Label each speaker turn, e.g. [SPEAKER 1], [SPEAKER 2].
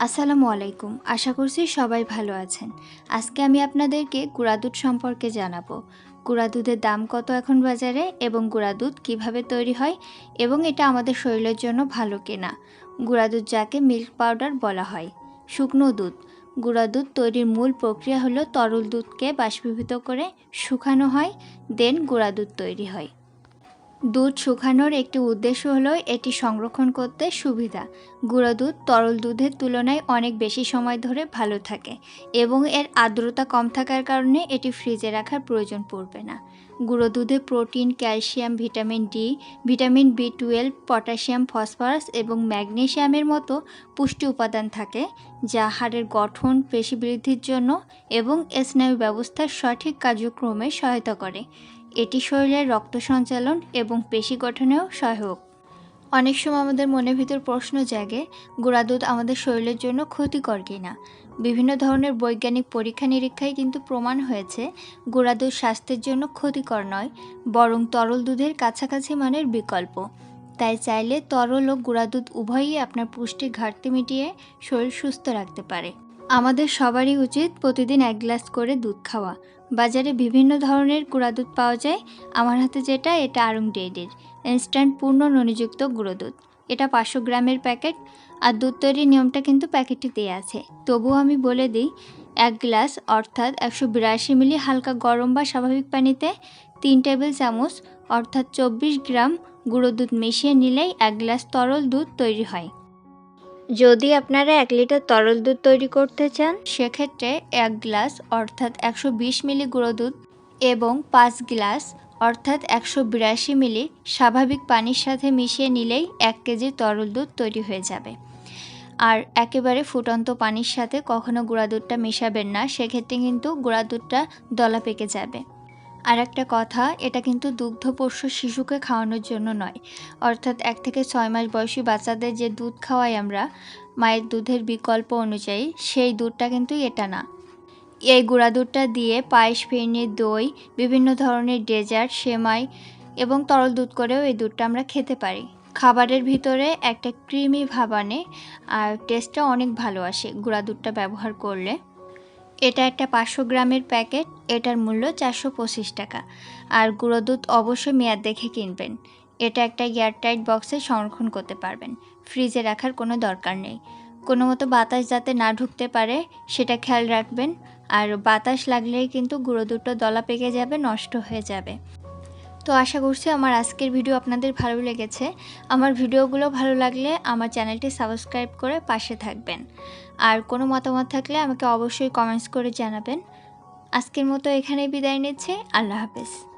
[SPEAKER 1] আসসালামু আলাইকুম। আশা করছি সবাই ভালো আছেন। আজকে আমি আপনাদেরকে গুঁড়া দুধ সম্পর্কে জানাব। গুঁড়া দুধের দাম কত এখন বাজারে এবং গুঁড়া দুধ কীভাবে তৈরি হয় এবং এটা আমাদের শরীরের জন্য ভালো কিনা? গুঁড়া দুধ যাকে মিল্ক পাউডার বলা হয়। শুকনো দুধ। গুঁড়া দুধ তৈরির মূল প্রক্রিয়া হলো তরল দুধকে বাষ্পীভূত করে শুকানো হয়, দেন গুঁড়া দুধ তৈরি হয়। দুধ শুকানোর একটি উদ্দেশ্য হলো এটি সংরক্ষণ করতে সুবিধা। গুঁড়ো দুধ, তরল দুধের তুলনায় অনেক বেশি সময় ধরে ভালো থাকে এবং এর আর্দ্রতা কম থাকার কারণে এটি ফ্রিজে রাখার প্রয়োজন পড়বে না। গুঁড়ো দুধে protein, calcium, vitamin D, vitamin B twelve, potassium, phosphorus এবং ম্যাগনেসিয়ামের মতো পুষ্টি উপাদান থাকে যা হাড়ের গঠন, পেশি বৃদ্ধির জন্য এবং স্নায়ু ব্যবস্থার সঠিক কার্যক্রমে সহায়তা করে। এটি শরীরের রক্ত সঞ্চালন এবং পেশি গঠনেও সহায়ক। অনেক সময় আমাদের মনের ভিতর প্রশ্ন জাগে, গুঁড়া দুধ আমাদের শরীরের জন্য ক্ষতিকর কিনা? বিভিন্ন ধরনের বৈজ্ঞানিক পরীক্ষা নিরীক্ষায় কিন্তু প্রমাণ হয়েছে, গুঁড়া দুধ স্বাস্থ্যের জন্য ক্ষতিকর নয়, বরং তরল দুধের কাছাকাছি মানের বিকল্প। তাই চাইলে তরল ও গুঁড়া দুধ উভয়ই আপনার পুষ্টির ঘাটতি মিটিয়ে শরীর সুস্থ রাখতে পারে। আমাদের সবারই উচিত প্রতিদিন এক গ্লাস করে দুধ খাওয়া। বাজারে বিভিন্ন ধরনের গুঁড়া দুধ পাওয়া যায়। আমার হাতে যেটা, এটা আড়ং ডেইরির। ইনস্ট্যান্ট পূর্ণ ননিযুক্ত গুঁড়ো দুধ। এটা পাঁচশো গ্রামের প্যাকেট। আর দুধ তৈরির নিয়মটা কিন্তু প্যাকেটে আছে। তবুও আমি বলে দিই, এক গ্লাস, অর্থাৎ একশো বিরাশি মিলি হালকা গরম বা স্বাভাবিক পানিতে তিন টেবিল চামচ, অর্থাৎ চব্বিশ গ্রাম গুঁড়ো দুধ মিশিয়ে নিলেই এক গ্লাস তরল দুধ তৈরি হয়। যদি আপনারা এক লিটার তরল দুধ তৈরি করতে চান, সেক্ষেত্রে এক গ্লাস অর্থাৎ একশো বিশ মিলি গুঁড়ো দুধ এবং পাঁচ গ্লাস অর্থাৎ একশো বিরাশি মিলি স্বাভাবিক পানির সাথে মিশিয়ে নিলেই এক কেজি তরল দুধ তৈরি হয়ে যাবে। আর একেবারে ফুটন্ত পানির সাথে কখনো গুঁড়া দুধটা মেশাবেন না, সেক্ষেত্রে কিন্তু গুঁড়া দুধটা দলা পেকে যাবে। আর একটা কথা, এটা কিন্তু দুগ্ধপোষ্য শিশুকে খাওয়ানোর জন্য নয়। অর্থাৎ এক থেকে ছয় মাস বয়সী বাচ্চাদের যে দুধ খাওয়াই আমরা, মায়ের দুধের বিকল্প অনুযায়ী সেই দুধটা কিন্তু এটা না। এই গুঁড়া দুধটা দিয়ে পায়েস, ফিরনি, দই, বিভিন্ন ধরনের ডেজার্ট, সেমাই এবং তরল দুধ করেও এই দুধটা আমরা খেতে পারি। খাবারের ভিতরে একটা ক্রিমি ভাব আনে আর টেস্টটা অনেক ভালো আসে গুঁড়া দুধটা ব্যবহার করলে। এটা একটা পাঁচশো গ্রামের প্যাকেট, এটার মূল্য চারশো পঁচিশ টাকা। আর গুঁড়ো দুধ অবশ্যই মেয়াদ দেখে কিনবেন। এটা একটা এয়ারটাইট বক্সে সংরক্ষণ করতে পারবেন। ফ্রিজে রাখার কোনো দরকার নেই। কোনো মতো বাতাস যাতে না ঢুকতে পারে, সেটা খেয়াল রাখবেন। আর বাতাস লাগলেই কিন্তু গুঁড়ো দুধটা দলা পেকে যাবে, নষ্ট হয়ে যাবে। তো আশা করছি আমার আজকের ভিডিও আপনাদের ভালো লেগেছে। আমার ভিডিওগুলো ভালো লাগলে আমার চ্যানেলটি সাবস্ক্রাইব করে পাশে থাকবেন। আর কোনো মতামত থাকলে আমাকে অবশ্যই কমেন্টস করে জানাবেন। আজকের মতো এখানেই বিদায় নিচ্ছে। আল্লাহ হাফেজ।